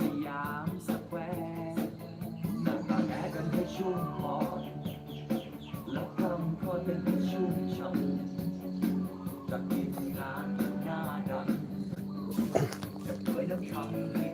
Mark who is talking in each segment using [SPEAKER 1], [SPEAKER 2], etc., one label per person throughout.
[SPEAKER 1] สยามสแควร์นั่งตาแม้กันให้ชุ่มหอแล้วกำคนเป็นให้ชุ่มช่ำจะกที่ทำงานหน้าดันจะเควยน้ำคำ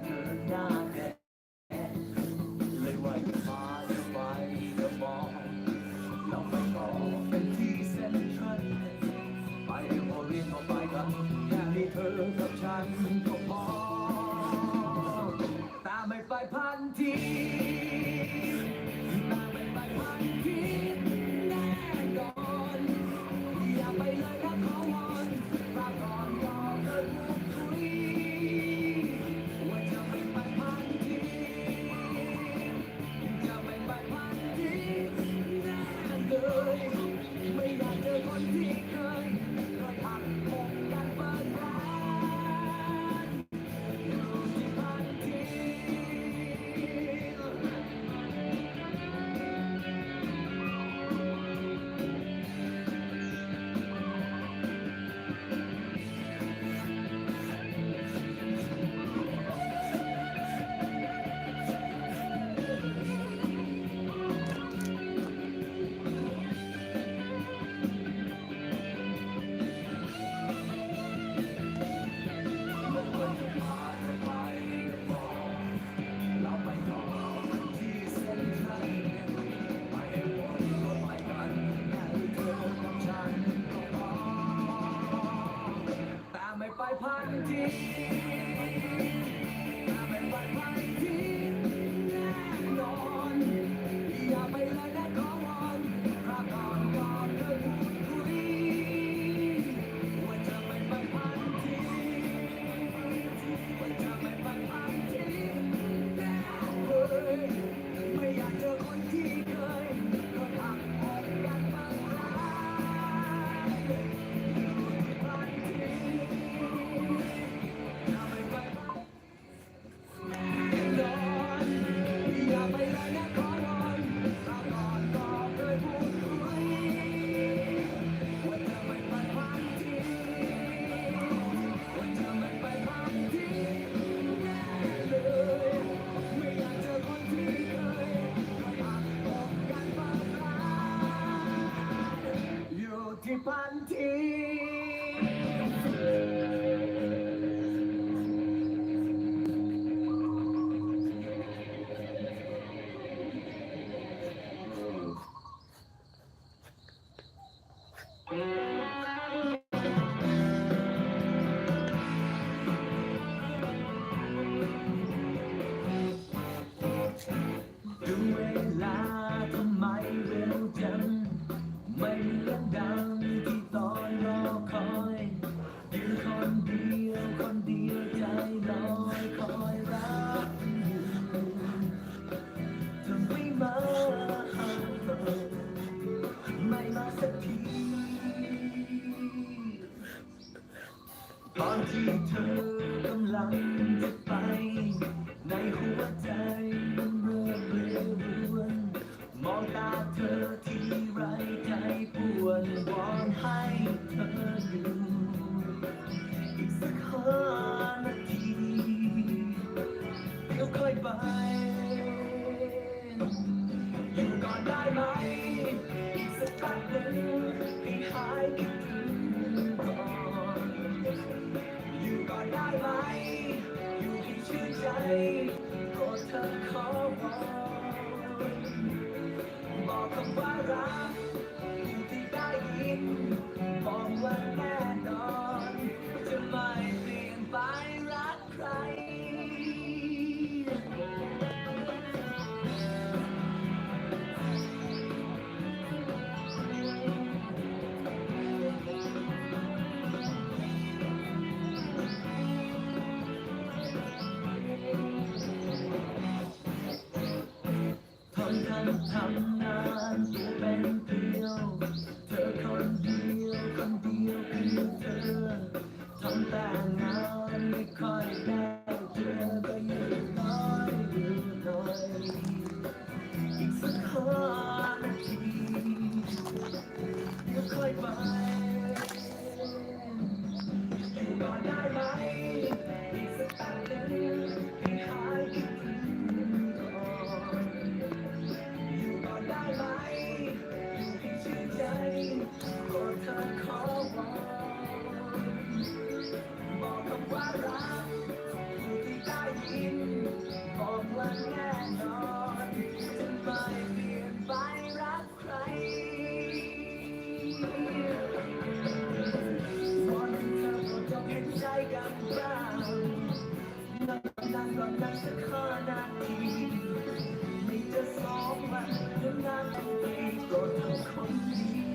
[SPEAKER 1] down. บอกคำว่ารัก ก็นักสักห้านาทีไม่จะสองมันเรื่องงานตรกปีโปรดทำคนดี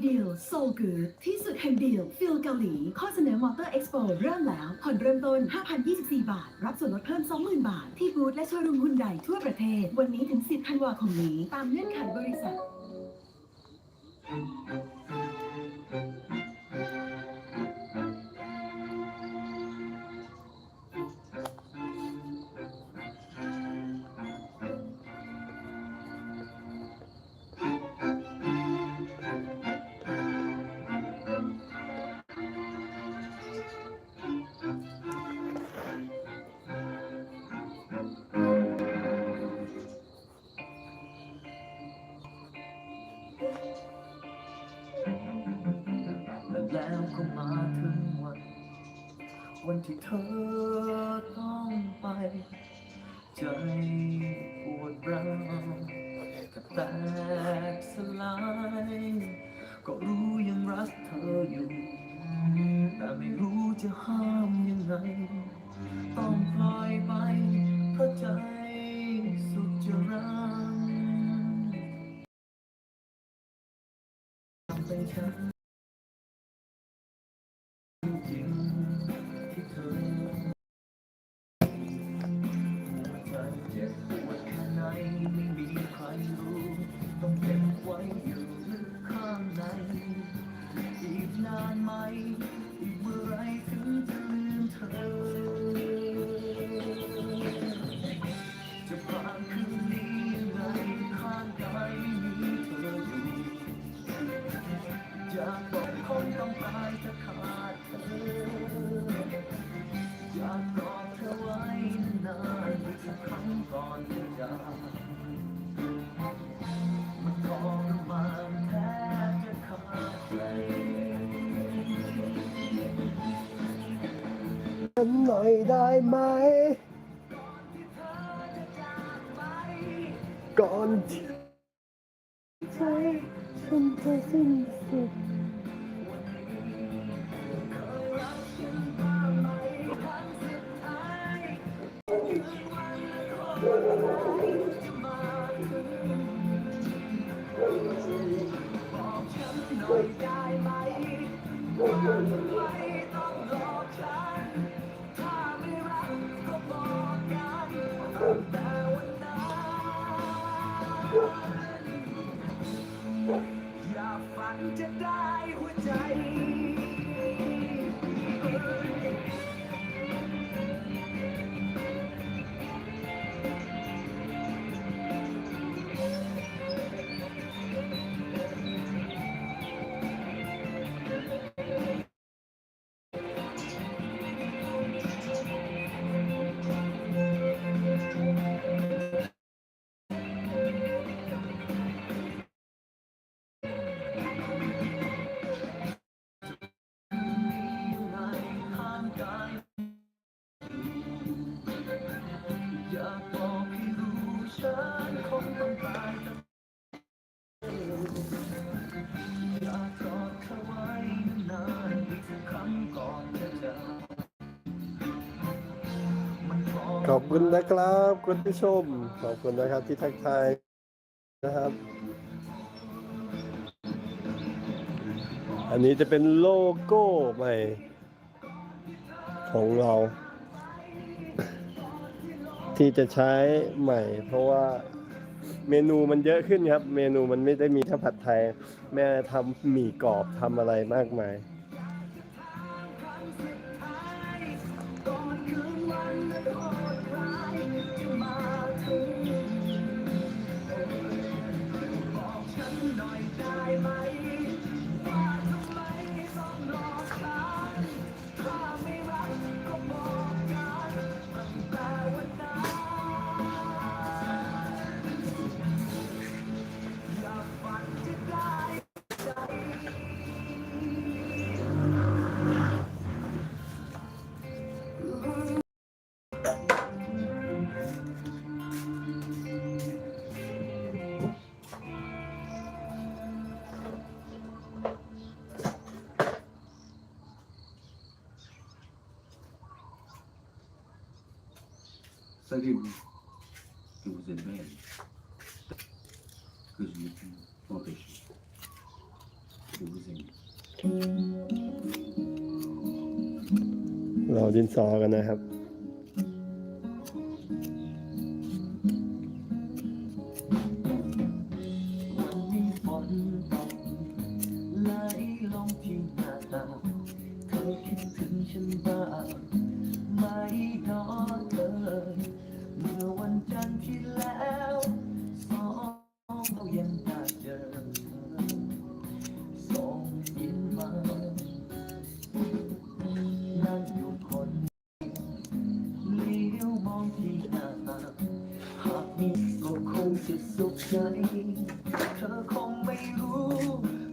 [SPEAKER 1] เดี
[SPEAKER 2] ยลโซกูดที่สุดแห่งเดียลฟิลเกาหลี ข้อเสนอมอเตอร์เอ็กซ์โปเริ่มแล้ว ผ่อนเริ่มต้น 5,024 บาท รับส่วนลดเพิ่ม 20,000 บาท ที่บูธและโชว์รูมฮุนญ่ทั่วประเทศ วันนี้ถึง 10 ธันวาคมนี้ ตามเงื่อนไขบริษัท
[SPEAKER 1] จะบอกคงต้องตายจะขาดเธออยากกอดเธอไว้นานๆอีกสักครั้งก่อนจะจากมันทรมานแทบจะขาดใจ
[SPEAKER 3] ฉันหน่อยได้ไหม อ
[SPEAKER 1] ยากฝันจะได้หัวใจ
[SPEAKER 3] ขอบคุณนะครับคุณผู้ชม ขอบคุณนะครับที่ทักทายนะครับ อันนี้จะเป็นโลโก้ใหม่ ของเรา ที่จะใช้ใหม่ เพราะว่าเมนูมันเยอะขึ้นครับ เมนูมันไม่ได้มีแค่ผัดไทย แม่ทำหมี่กรอบทำอะไรมากมาย
[SPEAKER 1] ก่อนคืนวันละโทษร้าย
[SPEAKER 4] Savez-vous que vous êtes belle, que je ne puis m'empêcher de vous aimer
[SPEAKER 3] เราดินสอกันนะครับ
[SPEAKER 1] จะสุขใจเธอคงไม่รู้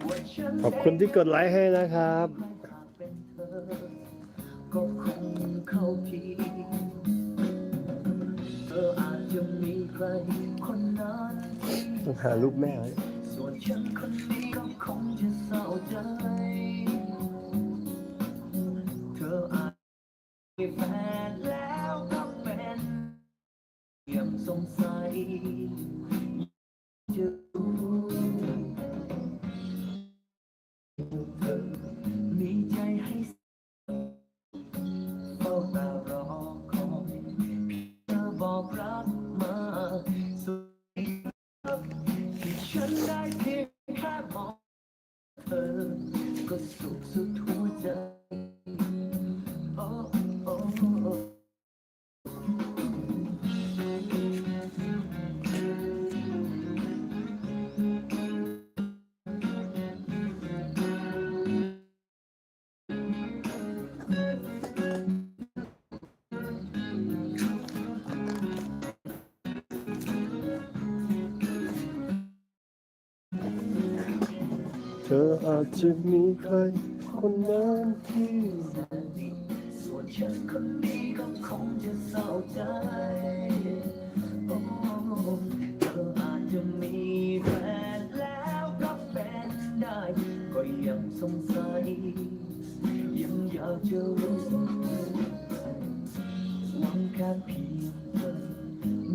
[SPEAKER 1] ว่าฉัน
[SPEAKER 3] ขอบคุณที่กดไลค์ให้นะครับ
[SPEAKER 1] หากเป็นเธอ ก็คงเข้าทีเธออาจจะมีใครคนนั้นที่
[SPEAKER 3] ต้องหารูปแม่ไว้
[SPEAKER 1] ส่วนฉันคนนี้ก็คงจะเศร้าใจ ฉันได้เพียงแค่มองเธอ ก็สุขสุดหัวใจ อา
[SPEAKER 3] จจะมีใครคนนั้นที่
[SPEAKER 1] ส่วนฉันคนนี้ก็คงจะเศร้าใจโอ้เธออาจจะมีแฟนแล้วก็เป็นได้ ก็ยังสงสัย ยังอยากจะรู้หวังแค่เพียงเธอ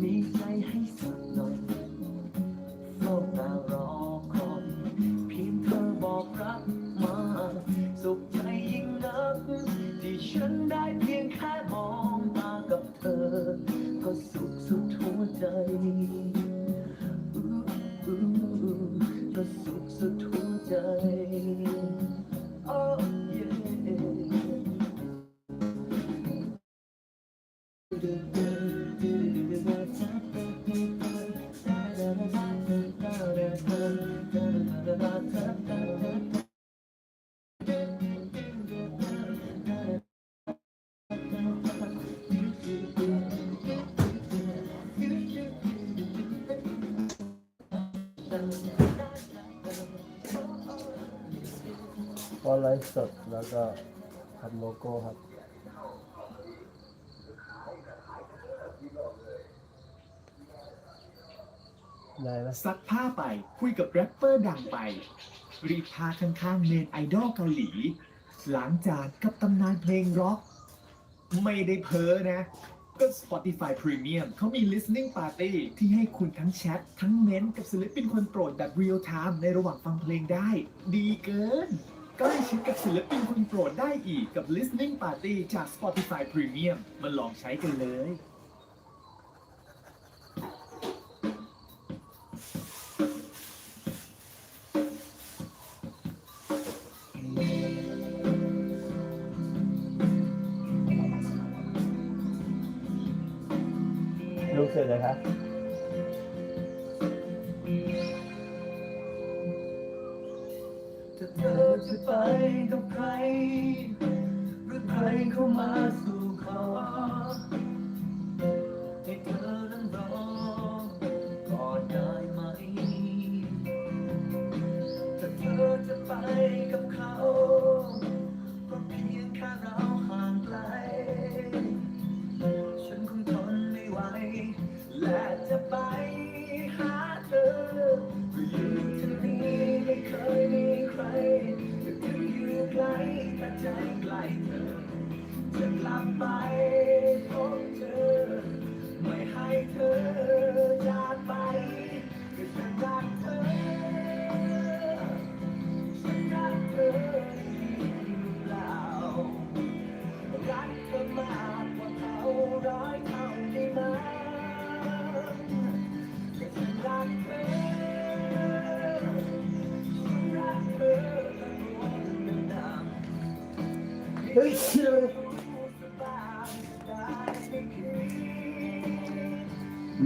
[SPEAKER 1] มีใจให้
[SPEAKER 3] ลฟ์สดแล้วก็ทำโลโก้ครับได้ไหม
[SPEAKER 5] ซักผ้าไปคุยกับแรปเปอร์ดังไป รีพาข้างๆเมนไอดอลเกาหลีล้างจานกับตำนานเพลงร็อก ไม่ได้เพ้อนะ ก็ Spotify Premium เขามี listening party ที่ให้คุณทั้งแชท ทั้งเม้นต์กับศิลปินคนโปรดแบบ real time ในระหว่างฟังเพลงได้ ดีเกิน ใกล้ชิดกับศิลปินคุณโปรดได้อีกกับ listening party จาก Spotify Premium มาลองใช้กันเลย
[SPEAKER 1] และจะไปหาเธออยู่ที่นี่ไม่เคยมีใครจะถึงอยู่ไกลแต่ใจใกล้เธอจะกลับไป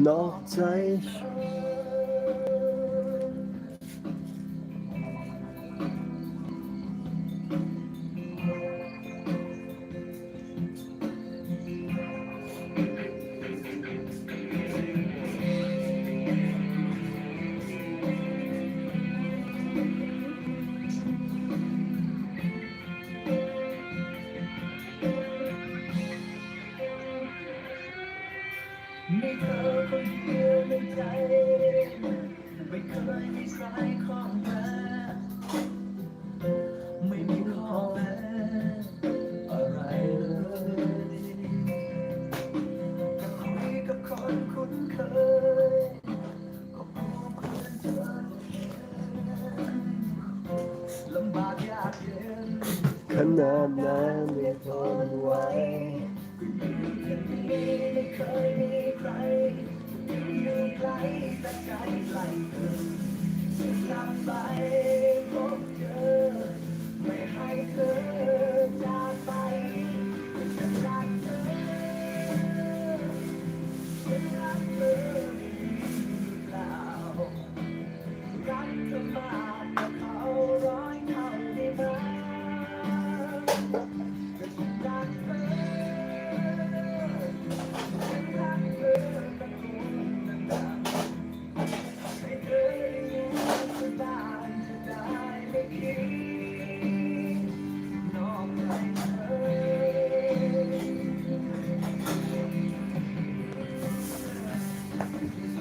[SPEAKER 1] ดน นา
[SPEAKER 3] น
[SPEAKER 1] นาน
[SPEAKER 3] ไม่ทนไหว
[SPEAKER 1] ไม่เคยมีใครอยู่ไกลแต่ใจไกลเธอจะกลับไปพบเจอ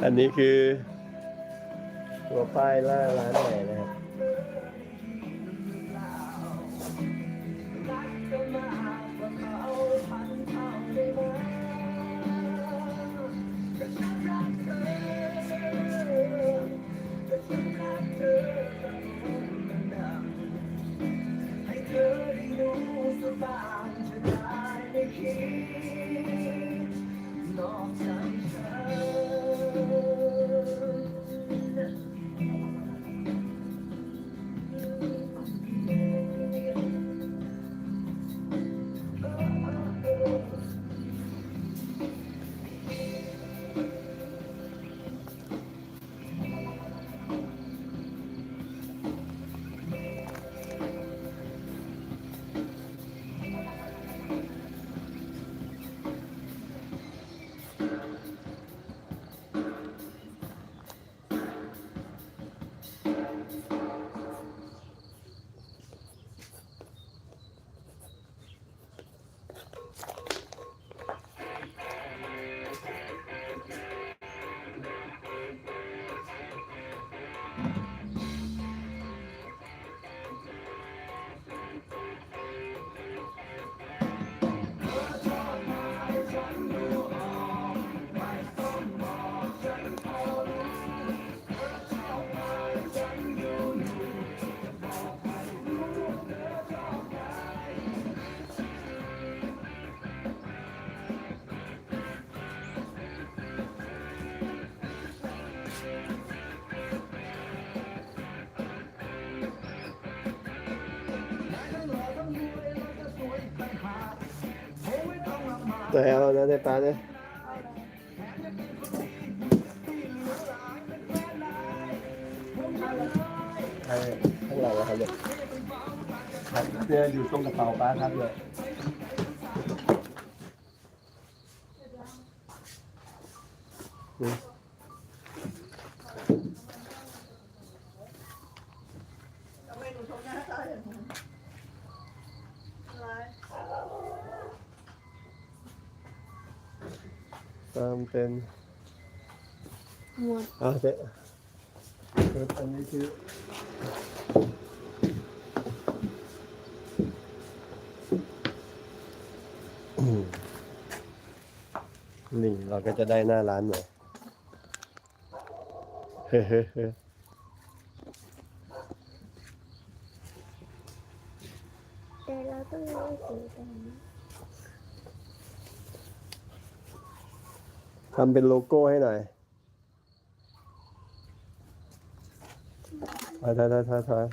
[SPEAKER 1] อันนี้คือ ตัวป้ายล่าร้านใหม่นะ แล้วนะได้ปลาเนี่ยใช่ข้างหลังนะครับเนี่ยครับเนี่ยอยู่ตรงกระเป๋าป้าครับเนี่ยอืม เป็น
[SPEAKER 6] หมวด
[SPEAKER 1] อ่าเจ๊คืออันนี้คืออืมนี่เราก็จะได้หน้าร้านหน่อยเฮ้เฮ้เฮ้
[SPEAKER 6] แต่เราต้องรู้สีกัน
[SPEAKER 1] ทำเป็นโลโก้ให้หน่อยถอยถอยถอยถอย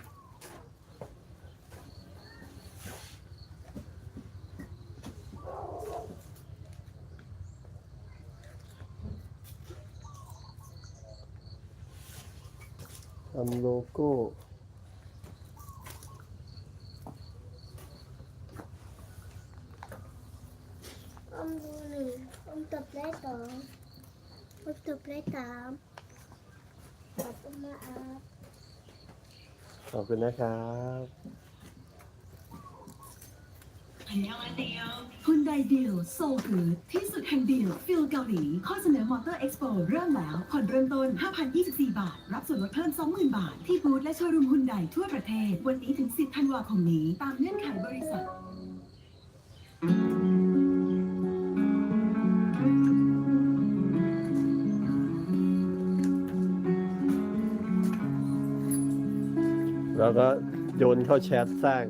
[SPEAKER 1] ทำโลโก้
[SPEAKER 6] อมดูหนึ่งอมตับได้สอง ผมจบได้สามขอบคุณ
[SPEAKER 1] ขอบคุณนะครับ
[SPEAKER 7] อันยอง
[SPEAKER 2] อันเดียวคุณไดเดียวโซกือที่สุดแห่งเดียวฟิลเกาหลี ข้อเสนอมอเตอร์เอ็กซ์โปเริ่มแล้ว ผ่อนเริ่มต้น 5,024 บาท รับส่วนลดเพิ่ม 20,000 บาท ที่บูธและโชว์รูมฮุนไดทั่วประเทศ วันนี้ถึง 10 ธันวาคมนี้ ตามเงื่อนไขบริษัท
[SPEAKER 1] แล้วก็โยนเข้าแชทสร้าง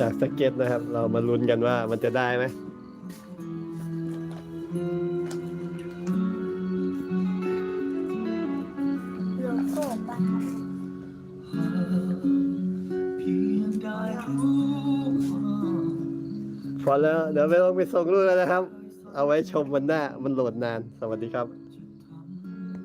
[SPEAKER 1] จากสเก็ตนะครับ เรามาลุ้นกันว่ามันจะได้ไหม
[SPEAKER 6] โลโก้ปะ
[SPEAKER 3] เพียงได้รู้ว่า
[SPEAKER 1] พอแล้วเดี๋ยวไม่ต้องไปส่งรูปแล้วนะครับ เอาไว้ชมวันหน้ามันโหลดนาน สวัสดีครับ